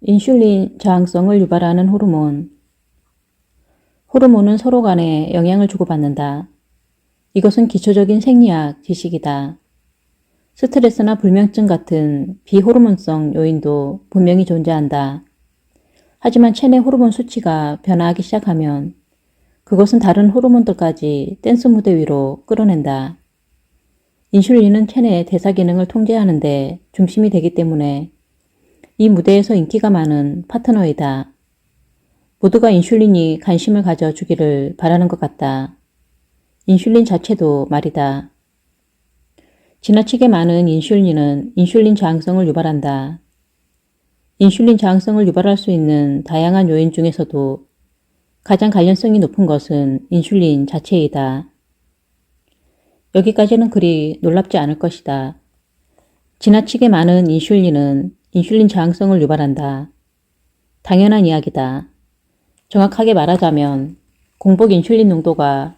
인슐린 저항성을 유발하는 호르몬. 호르몬은 서로 간에 영향을 주고받는다. 이것은 기초적인 생리학 지식이다. 스트레스나 불면증 같은 비호르몬성 요인도 분명히 존재한다. 하지만 체내 호르몬 수치가 변화하기 시작하면 그것은 다른 호르몬들까지 댄스 무대 위로 끌어낸다. 인슐린은 체내 대사 기능을 통제하는 데 중심이 되기 때문에 이 무대에서 인기가 많은 파트너이다. 모두가 인슐린이 관심을 가져 주기를 바라는 것 같다. 인슐린 자체도 말이다. 지나치게 많은 인슐린은 인슐린 저항성을 유발한다. 인슐린 저항성을 유발할 수 있는 다양한 요인 중에서도 가장 관련성이 높은 것은 인슐린 자체이다. 여기까지는 그리 놀랍지 않을 것이다. 지나치게 많은 인슐린은 인슐린 저항성을 유발한다. 당연한 이야기다. 정확하게 말하자면 공복 인슐린 농도가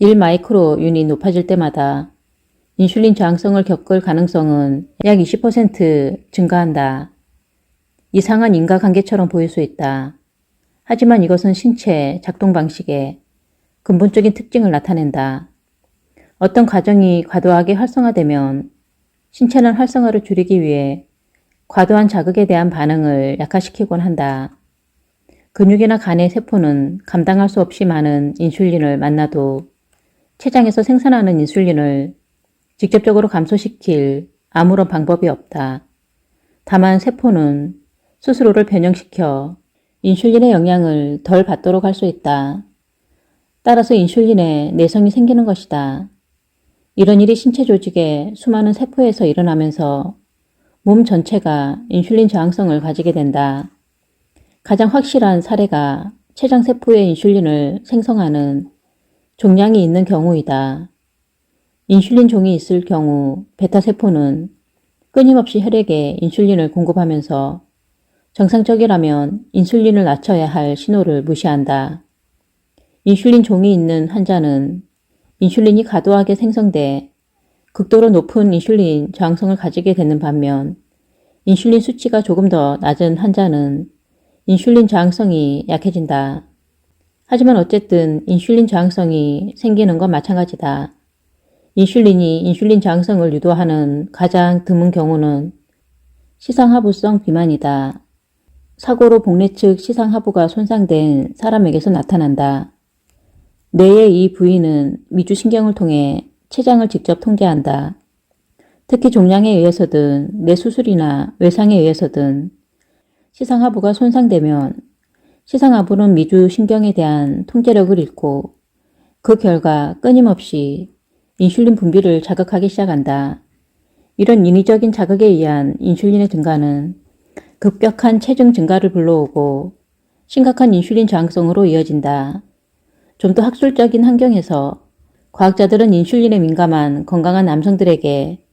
1마이크로 윤이 높아질 때마다 인슐린 저항성을 겪을 가능성은 약 20% 증가한다. 이상한 인과관계처럼 보일 수 있다. 하지만 이것은 신체 작동 방식의 근본적인 특징을 나타낸다. 어떤 과정이 과도하게 활성화되면 신체는 활성화를 줄이기 위해 과도한 자극에 대한 반응을 약화시키곤 한다. 근육이나 간의 세포는 감당할 수 없이 많은 인슐린을 만나도 췌장에서 생산하는 인슐린을 직접적으로 감소시킬 아무런 방법이 없다. 다만 세포는 스스로를 변형시켜 인슐린의 영향을 덜 받도록 할 수 있다. 따라서 인슐린에 내성이 생기는 것이다. 이런 일이 신체 조직의 수많은 세포에서 일어나면서 몸 전체가 인슐린 저항성을 가지게 된다. 가장 확실한 사례가 췌장 세포의 인슐린을 생성하는 종양이 있는 경우이다. 인슐린 종이 있을 경우 베타 세포는 끊임없이 혈액에 인슐린을 공급하면서 정상적이라면 인슐린을 낮춰야 할 신호를 무시한다. 인슐린 종이 있는 환자는 인슐린이 과도하게 생성돼 극도로 높은 인슐린 저항성을 가지게 되는 반면 인슐린 수치가 조금 더 낮은 환자는 인슐린 저항성이 약해진다. 하지만 어쨌든 인슐린 저항성이 생기는 건 마찬가지다. 인슐린이 인슐린 저항성을 유도하는 가장 드문 경우는 시상하부성 비만이다. 사고로 복내 측 시상하부가 손상된 사람에게서 나타난다. 뇌의 이 부위는 미주신경을 통해 췌장을 직접 통제한다. 특히 종양에 의해서든 뇌 수술이나 외상에 의해서든 시상하부가 손상되면 시상하부는 미주 신경에 대한 통제력을 잃고 그 결과 끊임없이 인슐린 분비를 자극하기 시작한다. 이런 인위적인 자극에 의한 인슐린의 증가는 급격한 체중 증가를 불러오고 심각한 인슐린 저항성으로 이어진다. 좀 더 학술적인 환경에서 과학자들은 인슐린에 민감한 건강한 남성들에게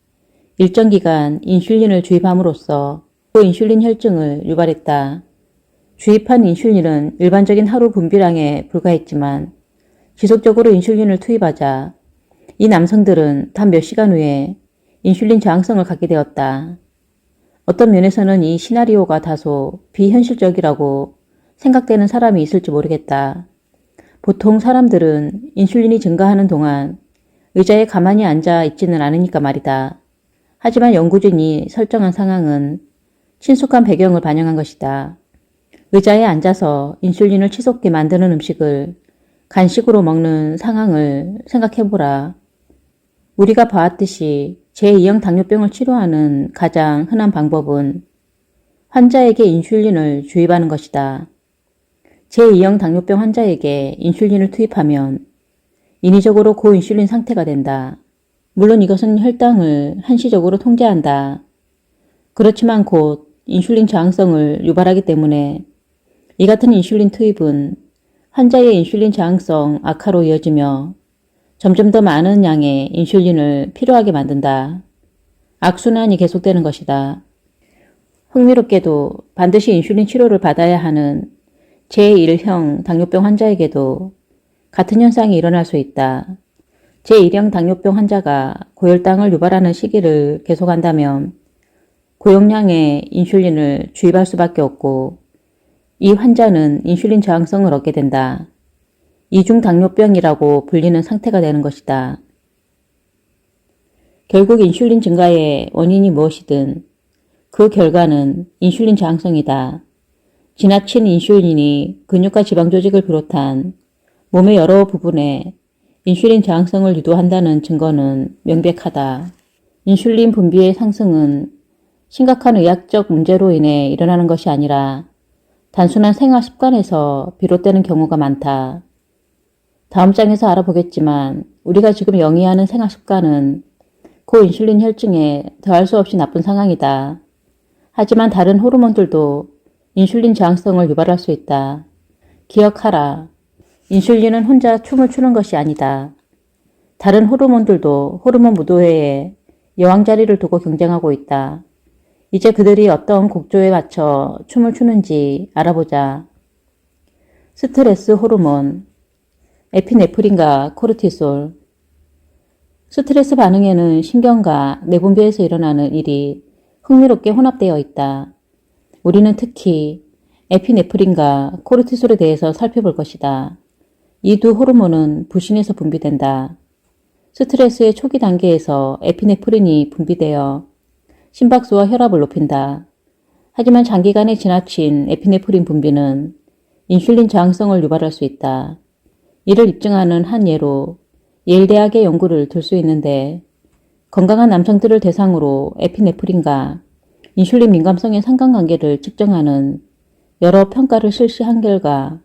일정 기간 인슐린을 주입함으로써 인슐린 혈증을 유발했다. 주입한 인슐린은 일반적인 하루 분비량에 불과했지만 지속적으로 인슐린을 투입하자 이 남성들은 단 몇 시간 후에 인슐린 저항성을 갖게 되었다. 어떤 면에서는 이 시나리오가 다소 비현실적이라고 생각되는 사람이 있을지 모르겠다. 보통 사람들은 인슐린이 증가하는 동안 의자에 가만히 앉아 있지는 않으니까 말이다. 하지만 연구진이 설정한 상황은 친숙한 배경을 반영한 것이다. 의자에 앉아서 인슐린을 치솟게 만드는 음식을 간식으로 먹는 상황을 생각해보라. 우리가 봐왔듯이 제2형 당뇨병을 치료하는 가장 흔한 방법은 환자에게 인슐린을 주입하는 것이다. 제2형 당뇨병 환자에게 인슐린을 투입하면 인위적으로 고인슐린 상태가 된다. 물론 이것은 혈당을 한시적으로 통제한다. 그렇지만 곧 인슐린 저항성을 유발하기 때문에 이 같은 인슐린 투입은 환자의 인슐린 저항성 악화로 이어지며 점점 더 많은 양의 인슐린을 필요하게 만든다. 악순환이 계속되는 것이다. 흥미롭게도 반드시 인슐린 치료를 받아야 하는 제1형 당뇨병 환자에게도 같은 현상이 일어날 수 있다. 제1형 당뇨병 환자가 고혈당을 유발하는 시기를 계속한다면 고용량의 인슐린을 주입할 수밖에 없고 이 환자는 인슐린 저항성을 얻게 된다. 이중 당뇨병이라고 불리는 상태가 되는 것이다. 결국 인슐린 증가의 원인이 무엇이든 그 결과는 인슐린 저항성이다. 지나친 인슐린이 근육과 지방 조직을 비롯한 몸의 여러 부분에 인슐린 저항성을 유도한다는 증거는 명백하다. 인슐린 분비의 상승은 심각한 의학적 문제로 인해 일어나는 것이 아니라 단순한 생활 습관에서 비롯되는 경우가 많다. 다음 장에서 알아보겠지만 우리가 지금 영위하는 생활 습관은 고인슐린 혈증에 더할 수 없이 나쁜 상황이다. 하지만 다른 호르몬들도 인슐린 저항성을 유발할 수 있다. 기억하라. 인슐린은 혼자 춤을 추는 것이 아니다. 다른 호르몬들도 호르몬 무도회에 여왕 자리를 두고 경쟁하고 있다. 이제 그들이 어떤 곡조에 맞춰 춤을 추는지 알아보자. 스트레스 호르몬, 에피네프린과 코르티솔. 스트레스 반응에는 신경과 내분비에서 일어나는 일이 흥미롭게 혼합되어 있다. 우리는 특히 에피네프린과 코르티솔에 대해서 살펴볼 것이다. 이 두 호르몬은 부신에서 분비된다. 스트레스의 초기 단계에서 에피네프린이 분비되어 심박수와 혈압을 높인다. 하지만 장기간에 지나친 에피네프린 분비는 인슐린 저항성을 유발할 수 있다. 이를 입증하는 한 예로 예일대학의 연구를 들 수 있는데 건강한 남성들을 대상으로 에피네프린과 인슐린 민감성의 상관관계를 측정하는 여러 평가를 실시한 결과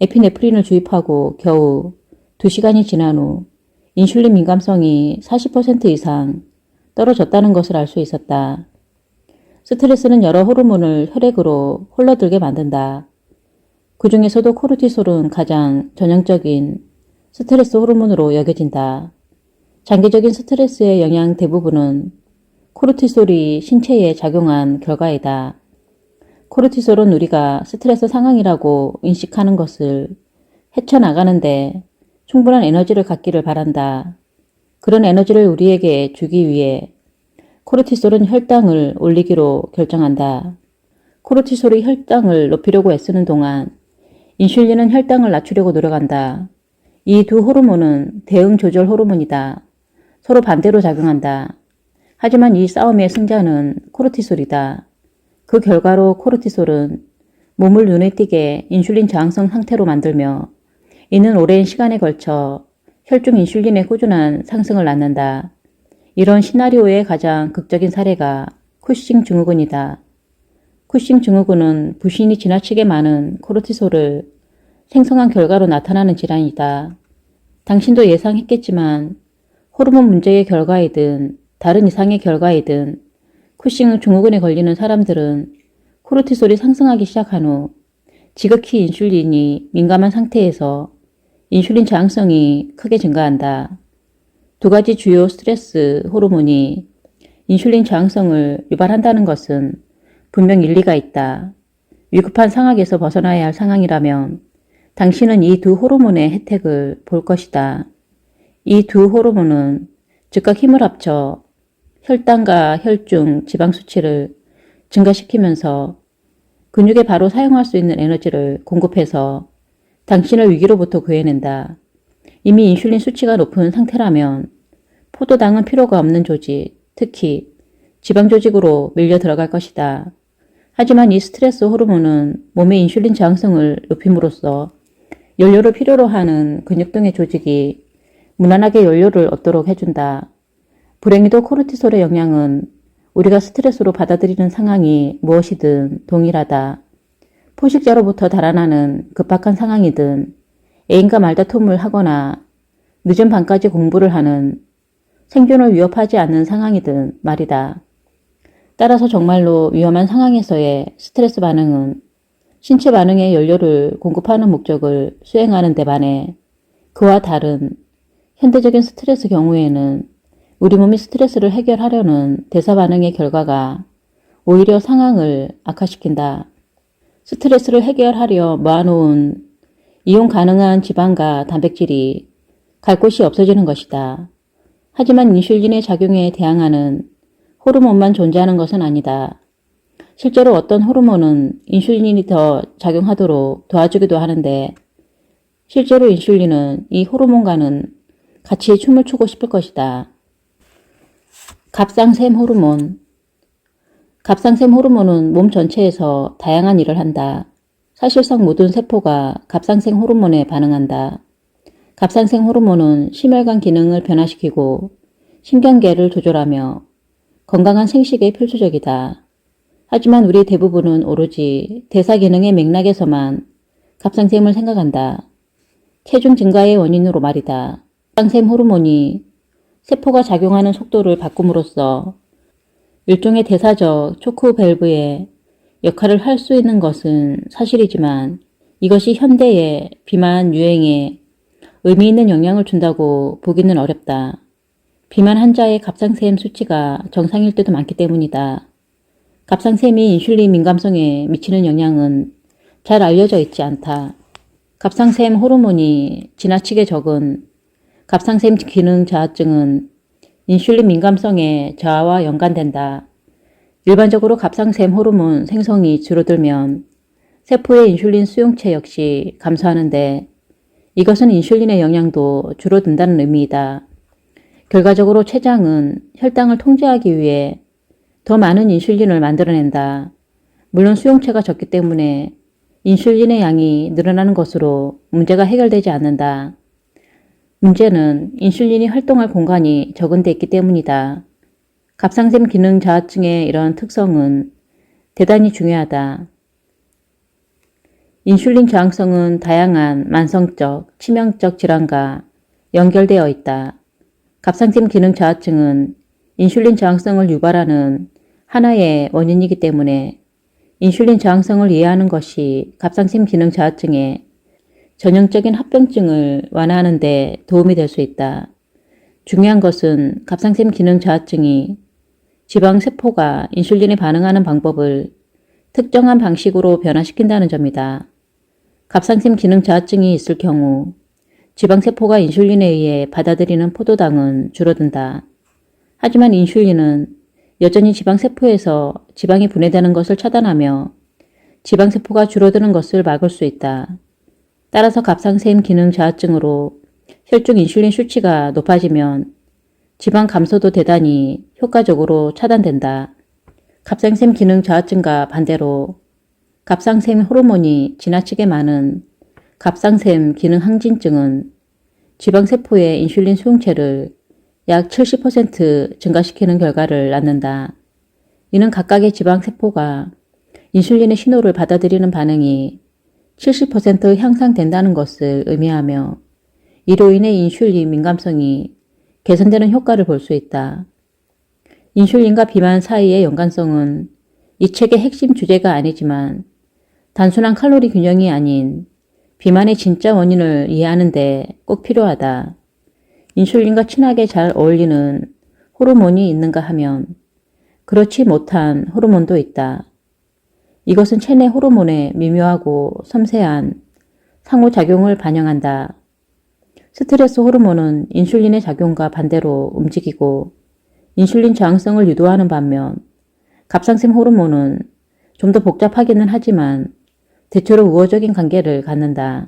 에피네프린을 주입하고 겨우 2시간이 지난 후 인슐린 민감성이 40% 이상 떨어졌다는 것을 알 수 있었다. 스트레스는 여러 호르몬을 혈액으로 흘러들게 만든다. 그 중에서도 코르티솔은 가장 전형적인 스트레스 호르몬으로 여겨진다. 장기적인 스트레스의 영향 대부분은 코르티솔이 신체에 작용한 결과이다. 코르티솔은 우리가 스트레스 상황이라고 인식하는 것을 헤쳐나가는데 충분한 에너지를 갖기를 바란다. 그런 에너지를 우리에게 주기 위해 코르티솔은 혈당을 올리기로 결정한다. 코르티솔이 혈당을 높이려고 애쓰는 동안 인슐린은 혈당을 낮추려고 노력한다. 이 두 호르몬은 대응 조절 호르몬이다. 서로 반대로 작용한다. 하지만 이 싸움의 승자는 코르티솔이다. 그 결과로 코르티솔은 몸을 눈에 띄게 인슐린 저항성 상태로 만들며 이는 오랜 시간에 걸쳐 혈중 인슐린의 꾸준한 상승을 낳는다. 이런 시나리오의 가장 극적인 사례가 쿠싱 증후군이다. 쿠싱 증후군은 부신이 지나치게 많은 코르티솔을 생성한 결과로 나타나는 질환이다. 당신도 예상했겠지만 호르몬 문제의 결과이든 다른 이상의 결과이든 쿠싱 증후군에 걸리는 사람들은 코르티솔이 상승하기 시작한 후 지극히 인슐린이 민감한 상태에서 인슐린 저항성이 크게 증가한다. 두 가지 주요 스트레스 호르몬이 인슐린 저항성을 유발한다는 것은 분명 일리가 있다. 위급한 상황에서 벗어나야 할 상황이라면 당신은 이 두 호르몬의 혜택을 볼 것이다. 이 두 호르몬은 즉각 힘을 합쳐 혈당과 혈중 지방 수치를 증가시키면서 근육에 바로 사용할 수 있는 에너지를 공급해서 당신을 위기로부터 구해낸다. 이미 인슐린 수치가 높은 상태라면 포도당은 필요가 없는 조직, 특히 지방 조직으로 밀려 들어갈 것이다. 하지만 이 스트레스 호르몬은 몸의 인슐린 저항성을 높임으로써 연료를 필요로 하는 근육 등의 조직이 무난하게 연료를 얻도록 해준다. 불행히도 코르티솔의 영향은 우리가 스트레스로 받아들이는 상황이 무엇이든 동일하다. 포식자로부터 달아나는 급박한 상황이든 애인과 말다툼을 하거나 늦은 밤까지 공부를 하는 생존을 위협하지 않는 상황이든 말이다. 따라서 정말로 위험한 상황에서의 스트레스 반응은 신체 반응의 연료를 공급하는 목적을 수행하는 데 반해 그와 다른 현대적인 스트레스 경우에는 우리 몸이 스트레스를 해결하려는 대사 반응의 결과가 오히려 상황을 악화시킨다. 스트레스를 해결하려 모아놓은 이용 가능한 지방과 단백질이 갈 곳이 없어지는 것이다. 하지만 인슐린의 작용에 대항하는 호르몬만 존재하는 것은 아니다. 실제로 어떤 호르몬은 인슐린이 더 작용하도록 도와주기도 하는데 실제로 인슐린은 이 호르몬과는 같이 춤을 추고 싶을 것이다. 갑상샘 호르몬 갑상샘 호르몬은 몸 전체에서 다양한 일을 한다. 사실상 모든 세포가 갑상샘 호르몬에 반응한다. 갑상샘 호르몬은 심혈관 기능을 변화시키고 신경계를 조절하며 건강한 생식에 필수적이다. 하지만 우리 대부분은 오로지 대사 기능의 맥락에서만 갑상샘을 생각한다. 체중 증가의 원인으로 말이다. 갑상샘 호르몬이 세포가 작용하는 속도를 바꿈으로써 일종의 대사적 초크 밸브의 역할을 할 수 있는 것은 사실이지만 이것이 현대의 비만 유행에 의미 있는 영향을 준다고 보기는 어렵다. 비만 환자의 갑상샘 수치가 정상일 때도 많기 때문이다. 갑상샘이 인슐린 민감성에 미치는 영향은 잘 알려져 있지 않다. 갑상샘 호르몬이 지나치게 적은 갑상샘 기능 저하증은 인슐린 민감성의 저하와 연관된다. 일반적으로 갑상샘 호르몬 생성이 줄어들면 세포의 인슐린 수용체 역시 감소하는데 이것은 인슐린의 영향도 줄어든다는 의미이다. 결과적으로 췌장은 혈당을 통제하기 위해 더 많은 인슐린을 만들어낸다. 물론 수용체가 적기 때문에 인슐린의 양이 늘어나는 것으로 문제가 해결되지 않는다. 문제는 인슐린이 활동할 공간이 적은 데 있기 때문이다. 갑상샘 기능 저하증의 이런 특성은 대단히 중요하다. 인슐린 저항성은 다양한 만성적, 치명적 질환과 연결되어 있다. 갑상샘 기능 저하증은 인슐린 저항성을 유발하는 하나의 원인이기 때문에 인슐린 저항성을 이해하는 것이 갑상샘 기능 저하증의 전형적인 합병증을 완화하는 데 도움이 될 수 있다. 중요한 것은 갑상샘 기능 저하증이 지방세포가 인슐린에 반응하는 방법을 특정한 방식으로 변화시킨다는 점이다. 갑상샘 기능 저하증이 있을 경우 지방세포가 인슐린에 의해 받아들이는 포도당은 줄어든다. 하지만 인슐린은 여전히 지방세포에서 지방이 분해되는 것을 차단하며 지방세포가 줄어드는 것을 막을 수 있다. 따라서 갑상샘 기능 저하증으로 혈중 인슐린 수치가 높아지면 지방 감소도 대단히 효과적으로 차단된다. 갑상샘 기능 저하증과 반대로 갑상샘 호르몬이 지나치게 많은 갑상샘 기능 항진증은 지방세포의 인슐린 수용체를 약 70% 증가시키는 결과를 낳는다. 이는 각각의 지방세포가 인슐린의 신호를 받아들이는 반응이 70% 향상된다는 것을 의미하며 이로 인해 인슐린 민감성이 개선되는 효과를 볼 수 있다. 인슐린과 비만 사이의 연관성은 이 책의 핵심 주제가 아니지만 단순한 칼로리 균형이 아닌 비만의 진짜 원인을 이해하는데 꼭 필요하다. 인슐린과 친하게 잘 어울리는 호르몬이 있는가 하면 그렇지 못한 호르몬도 있다. 이것은 체내 호르몬의 미묘하고 섬세한 상호작용을 반영한다. 스트레스 호르몬은 인슐린의 작용과 반대로 움직이고 인슐린 저항성을 유도하는 반면 갑상샘 호르몬은 좀 더 복잡하기는 하지만 대체로 우호적인 관계를 갖는다.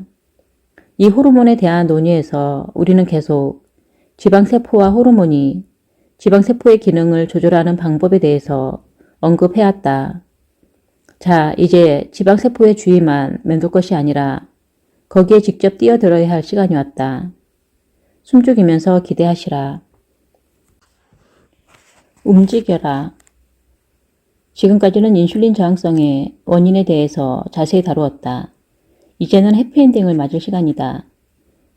이 호르몬에 대한 논의에서 우리는 계속 지방세포와 호르몬이 지방세포의 기능을 조절하는 방법에 대해서 언급해왔다. 자, 이제 지방세포의 주의만 맴돌 것이 아니라 거기에 직접 뛰어들어야 할 시간이 왔다. 숨죽이면서 기대하시라. 움직여라. 지금까지는 인슐린 저항성의 원인에 대해서 자세히 다루었다. 이제는 해피엔딩을 맞을 시간이다.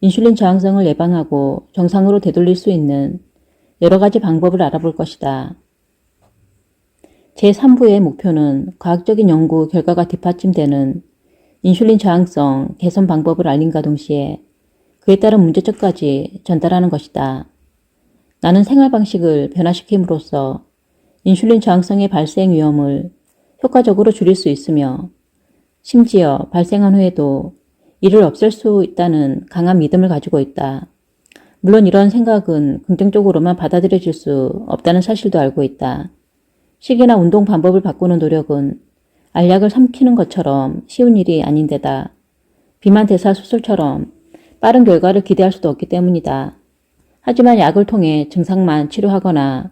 인슐린 저항성을 예방하고 정상으로 되돌릴 수 있는 여러 가지 방법을 알아볼 것이다. 제3부의 목표는 과학적인 연구 결과가 뒷받침되는 인슐린 저항성 개선 방법을 알림과 동시에 그에 따른 문제점까지 전달하는 것이다. 나는 생활 방식을 변화시킴으로써 인슐린 저항성의 발생 위험을 효과적으로 줄일 수 있으며 심지어 발생한 후에도 이를 없앨 수 있다는 강한 믿음을 가지고 있다. 물론 이런 생각은 긍정적으로만 받아들여질 수 없다는 사실도 알고 있다. 식이나 운동 방법을 바꾸는 노력은 알약을 삼키는 것처럼 쉬운 일이 아닌데다 비만 대사 수술처럼 빠른 결과를 기대할 수도 없기 때문이다. 하지만 약을 통해 증상만 치료하거나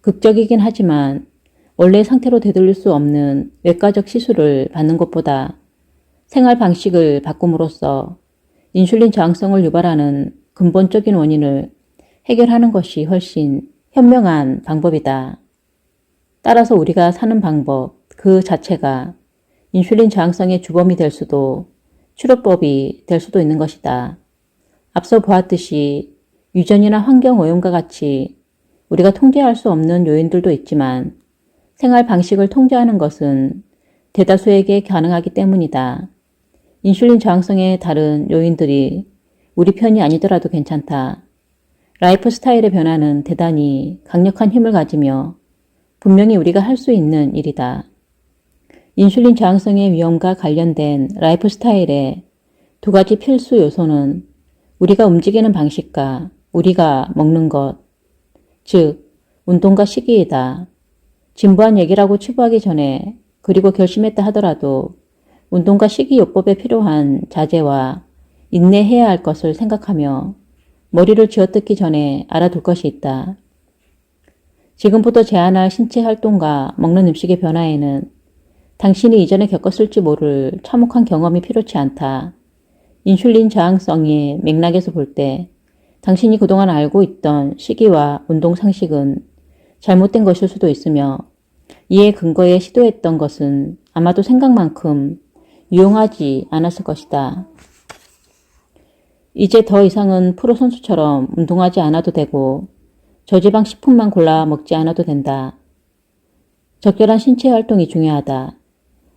극적이긴 하지만 원래 상태로 되돌릴 수 없는 외과적 시술을 받는 것보다 생활 방식을 바꿈으로써 인슐린 저항성을 유발하는 근본적인 원인을 해결하는 것이 훨씬 현명한 방법이다. 따라서 우리가 사는 방법 그 자체가 인슐린 저항성의 주범이 될 수도 치료법이 될 수도 있는 것이다. 앞서 보았듯이 유전이나 환경 오염과 같이 우리가 통제할 수 없는 요인들도 있지만 생활 방식을 통제하는 것은 대다수에게 가능하기 때문이다. 인슐린 저항성의 다른 요인들이 우리 편이 아니더라도 괜찮다. 라이프 스타일의 변화는 대단히 강력한 힘을 가지며 분명히 우리가 할 수 있는 일이다. 인슐린 저항성의 위험과 관련된 라이프 스타일의 두 가지 필수 요소는 우리가 움직이는 방식과 우리가 먹는 것, 즉, 운동과 식이이다. 진부한 얘기라고 치부하기 전에 그리고 결심했다 하더라도 운동과 식이요법에 필요한 자제와 인내해야 할 것을 생각하며 머리를 쥐어뜯기 전에 알아둘 것이 있다. 지금부터 제안할 신체 활동과 먹는 음식의 변화에는 당신이 이전에 겪었을지 모를 참혹한 경험이 필요치 않다. 인슐린 저항성의 맥락에서 볼 때 당신이 그동안 알고 있던 시기와 운동 상식은 잘못된 것일 수도 있으며 이에 근거에 시도했던 것은 아마도 생각만큼 유용하지 않았을 것이다. 이제 더 이상은 프로 선수처럼 운동하지 않아도 되고 저지방 식품만 골라 먹지 않아도 된다. 적절한 신체 활동이 중요하다.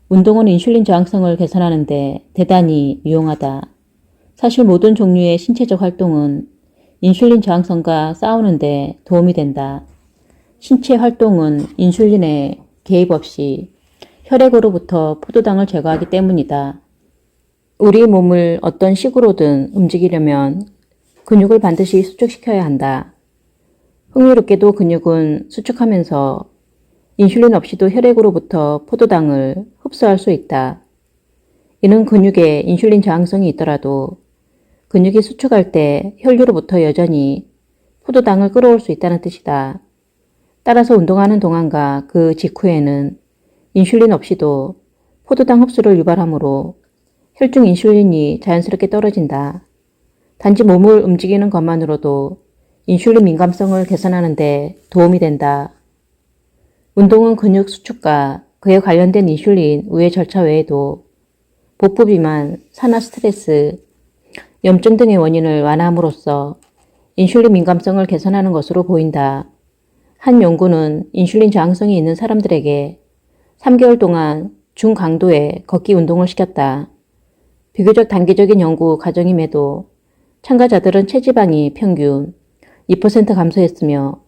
운동은 인슐린 저항성을 개선하는데 대단히 유용하다. 사실 모든 종류의 신체적 활동은 인슐린 저항성과 싸우는데 도움이 된다. 신체 활동은 인슐린의 개입 없이 혈액으로부터 포도당을 제거하기 때문이다. 우리 몸을 어떤 식으로든 움직이려면 근육을 반드시 수축시켜야 한다. 흥미롭게도 근육은 수축하면서 인슐린 없이도 혈액으로부터 포도당을 흡수할 수 있다. 이는 근육에 인슐린 저항성이 있더라도 근육이 수축할 때 혈류로부터 여전히 포도당을 끌어올 수 있다는 뜻이다. 따라서 운동하는 동안과 그 직후에는 인슐린 없이도 포도당 흡수를 유발하므로 혈중 인슐린이 자연스럽게 떨어진다. 단지 몸을 움직이는 것만으로도 인슐린 민감성을 개선하는 데 도움이 된다. 운동은 근육 수축과 그에 관련된 인슐린 우회 절차 외에도 복부 비만, 산화 스트레스, 염증 등의 원인을 완화함으로써 인슐린 민감성을 개선하는 것으로 보인다. 한 연구는 인슐린 저항성이 있는 사람들에게 3개월 동안 중강도의 걷기 운동을 시켰다. 비교적 단기적인 연구 과정임에도 참가자들은 체지방이 평균 2% 감소했으며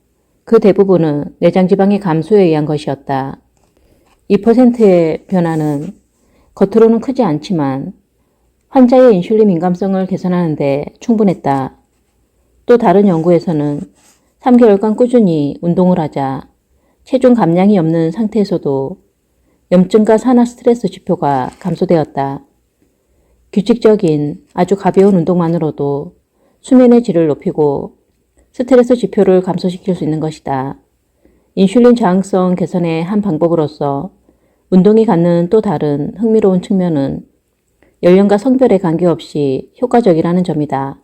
그 대부분은 내장 지방의 감소에 의한 것이었다. 2%의 변화는 겉으로는 크지 않지만 환자의 인슐린 민감성을 개선하는데 충분했다. 또 다른 연구에서는 3개월간 꾸준히 운동을 하자 체중 감량이 없는 상태에서도 염증과 산화 스트레스 지표가 감소되었다. 규칙적인 아주 가벼운 운동만으로도 수면의 질을 높이고 스트레스 지표를 감소시킬 수 있는 것이다. 인슐린 저항성 개선의 한 방법으로서 운동이 갖는 또 다른 흥미로운 측면은 연령과 성별에 관계없이 효과적이라는 점이다.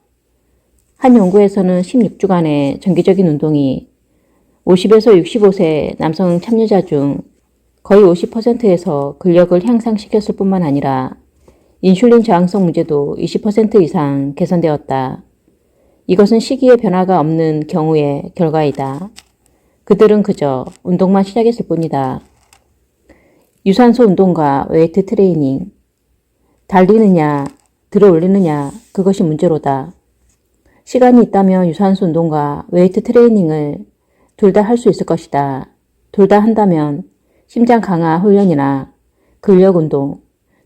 한 연구에서는 16주간의 정기적인 운동이 50에서 65세 남성 참여자 중 거의 50%에서 근력을 향상시켰을 뿐만 아니라 인슐린 저항성 문제도 20% 이상 개선되었다. 이것은 시기의 변화가 없는 경우의 결과이다. 그들은 그저 운동만 시작했을 뿐이다. 유산소 운동과 웨이트 트레이닝, 달리느냐, 들어 올리느냐, 그것이 문제로다. 시간이 있다면 유산소 운동과 웨이트 트레이닝을 둘 다 할 수 있을 것이다. 둘 다 한다면 심장 강화 훈련이나 근력 운동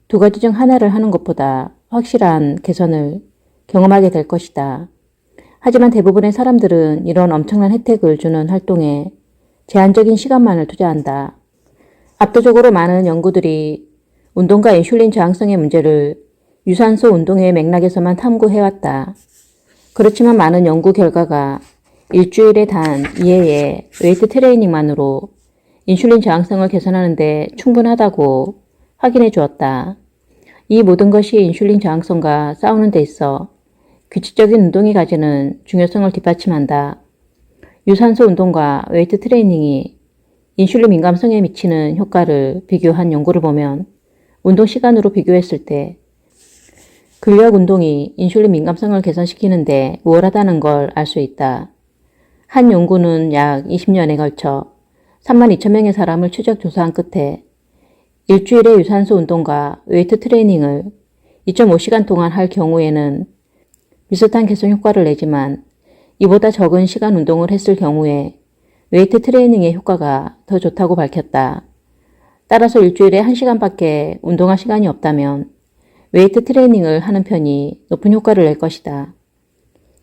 두 가지 중 하나를 하는 것보다 확실한 개선을 경험하게 될 것이다. 하지만 대부분의 사람들은 이런 엄청난 혜택을 주는 활동에 제한적인 시간만을 투자한다. 압도적으로 많은 연구들이 운동과 인슐린 저항성의 문제를 유산소 운동의 맥락에서만 탐구해왔다. 그렇지만 많은 연구 결과가 일주일에 단 2회의 웨이트 트레이닝만으로 인슐린 저항성을 개선하는데 충분하다고 확인해 주었다. 이 모든 것이 인슐린 저항성과 싸우는 데 있어 규칙적인 운동이 가지는 중요성을 뒷받침한다. 유산소 운동과 웨이트 트레이닝이 인슐린 민감성에 미치는 효과를 비교한 연구를 보면 운동 시간으로 비교했을 때 근력 운동이 인슐린 민감성을 개선시키는데 우월하다는 걸 알 수 있다. 한 연구는 약 20년에 걸쳐 3만 2천 명의 사람을 추적 조사한 끝에 일주일의 유산소 운동과 웨이트 트레이닝을 2.5시간 동안 할 경우에는 비슷한 개선 효과를 내지만 이보다 적은 시간 운동을 했을 경우에 웨이트 트레이닝의 효과가 더 좋다고 밝혔다. 따라서 일주일에 1시간밖에 운동할 시간이 없다면 웨이트 트레이닝을 하는 편이 높은 효과를 낼 것이다.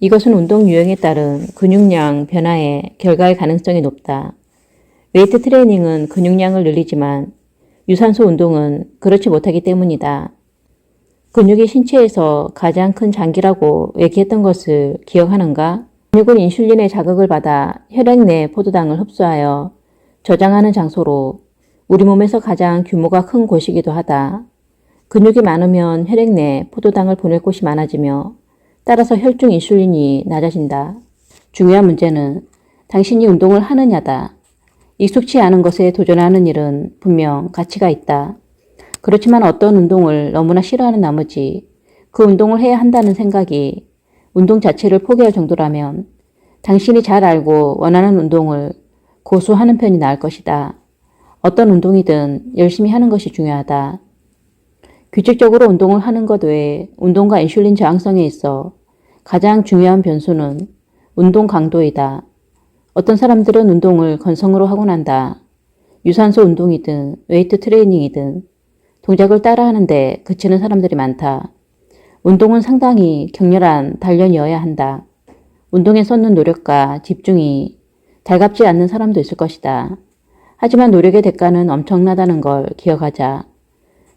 이것은 운동 유형에 따른 근육량 변화의 결과의 가능성이 높다. 웨이트 트레이닝은 근육량을 늘리지만 유산소 운동은 그렇지 못하기 때문이다. 근육이 신체에서 가장 큰 장기라고 얘기했던 것을 기억하는가? 근육은 인슐린의 자극을 받아 혈액 내 포도당을 흡수하여 저장하는 장소로 우리 몸에서 가장 규모가 큰 곳이기도 하다. 근육이 많으면 혈액 내 포도당을 보낼 곳이 많아지며 따라서 혈중 인슐린이 낮아진다. 중요한 문제는 당신이 운동을 하느냐다. 익숙치 않은 것에 도전하는 일은 분명 가치가 있다. 그렇지만 어떤 운동을 너무나 싫어하는 나머지 그 운동을 해야 한다는 생각이 운동 자체를 포기할 정도라면 당신이 잘 알고 원하는 운동을 고수하는 편이 나을 것이다. 어떤 운동이든 열심히 하는 것이 중요하다. 규칙적으로 운동을 하는 것 외에 운동과 인슐린 저항성에 있어 가장 중요한 변수는 운동 강도이다. 어떤 사람들은 운동을 건성으로 하고 난다. 유산소 운동이든 웨이트 트레이닝이든 동작을 따라하는데 그치는 사람들이 많다. 운동은 상당히 격렬한 단련이어야 한다. 운동에 쏟는 노력과 집중이 달갑지 않는 사람도 있을 것이다. 하지만 노력의 대가는 엄청나다는 걸 기억하자.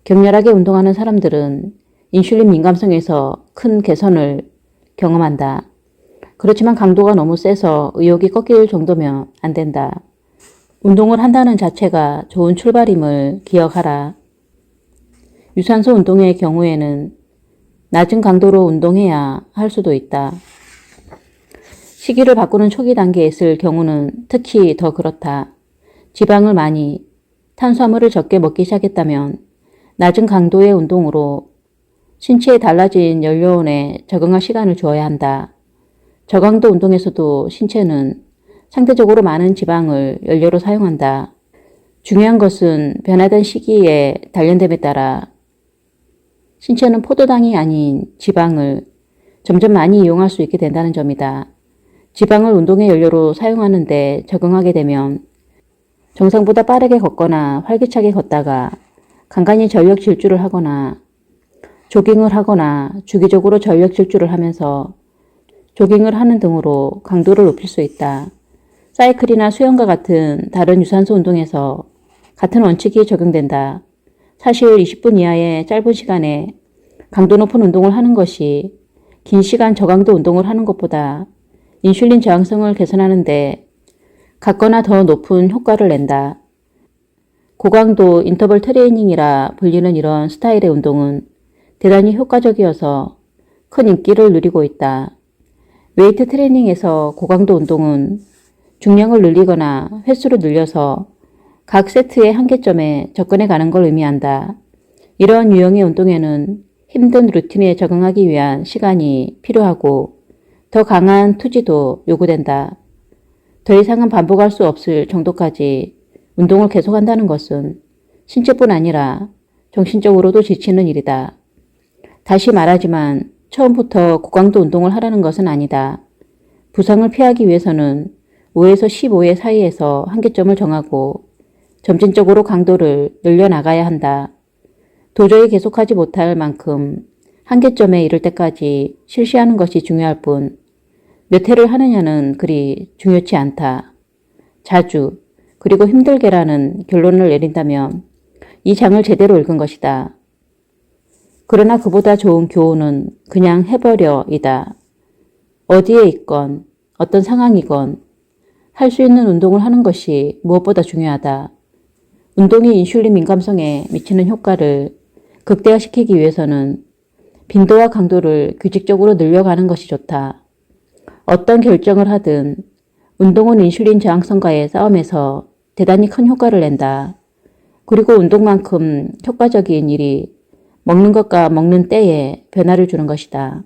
격렬하게 운동하는 사람들은 인슐린 민감성에서 큰 개선을 경험한다. 그렇지만 강도가 너무 세서 의욕이 꺾일 정도면 안 된다. 운동을 한다는 자체가 좋은 출발임을 기억하라. 유산소 운동의 경우에는 낮은 강도로 운동해야 할 수도 있다. 시기를 바꾸는 초기 단계에 있을 경우는 특히 더 그렇다. 지방을 많이, 탄수화물을 적게 먹기 시작했다면 낮은 강도의 운동으로 신체에 달라진 연료원에 적응할 시간을 주어야 한다. 저강도 운동에서도 신체는 상대적으로 많은 지방을 연료로 사용한다. 중요한 것은 변화된 시기에 단련됨에 따라 신체는 포도당이 아닌 지방을 점점 많이 이용할 수 있게 된다는 점이다. 지방을 운동의 연료로 사용하는데 적응하게 되면 정상보다 빠르게 걷거나 활기차게 걷다가 간간히 전력 질주를 하거나 조깅을 하거나 주기적으로 전력 질주를 하면서 조깅을 하는 등으로 강도를 높일 수 있다. 사이클이나 수영과 같은 다른 유산소 운동에서 같은 원칙이 적용된다. 사실 20분 이하의 짧은 시간에 강도 높은 운동을 하는 것이 긴 시간 저강도 운동을 하는 것보다 인슐린 저항성을 개선하는데 같거나 더 높은 효과를 낸다. 고강도 인터벌 트레이닝이라 불리는 이런 스타일의 운동은 대단히 효과적이어서 큰 인기를 누리고 있다. 웨이트 트레이닝에서 고강도 운동은 중량을 늘리거나 횟수를 늘려서 각 세트의 한계점에 접근해 가는 걸 의미한다. 이런 유형의 운동에는 힘든 루틴에 적응하기 위한 시간이 필요하고 더 강한 투지도 요구된다. 더 이상은 반복할 수 없을 정도까지 운동을 계속한다는 것은 신체뿐 아니라 정신적으로도 지치는 일이다. 다시 말하지만 처음부터 고강도 운동을 하라는 것은 아니다. 부상을 피하기 위해서는 5에서 15회 사이에서 한계점을 정하고 점진적으로 강도를 늘려나가야 한다. 도저히 계속하지 못할 만큼 한계점에 이를 때까지 실시하는 것이 중요할 뿐, 몇 회를 하느냐는 그리 중요치 않다. 자주, 그리고 힘들게라는 결론을 내린다면 이 장을 제대로 읽은 것이다. 그러나 그보다 좋은 교훈은 그냥 해버려이다. 어디에 있건 어떤 상황이건 할 수 있는 운동을 하는 것이 무엇보다 중요하다. 운동이 인슐린 민감성에 미치는 효과를 극대화시키기 위해서는 빈도와 강도를 규칙적으로 늘려가는 것이 좋다. 어떤 결정을 하든 운동은 인슐린 저항성과의 싸움에서 대단히 큰 효과를 낸다. 그리고 운동만큼 효과적인 일이 먹는 것과 먹는 때에 변화를 주는 것이다.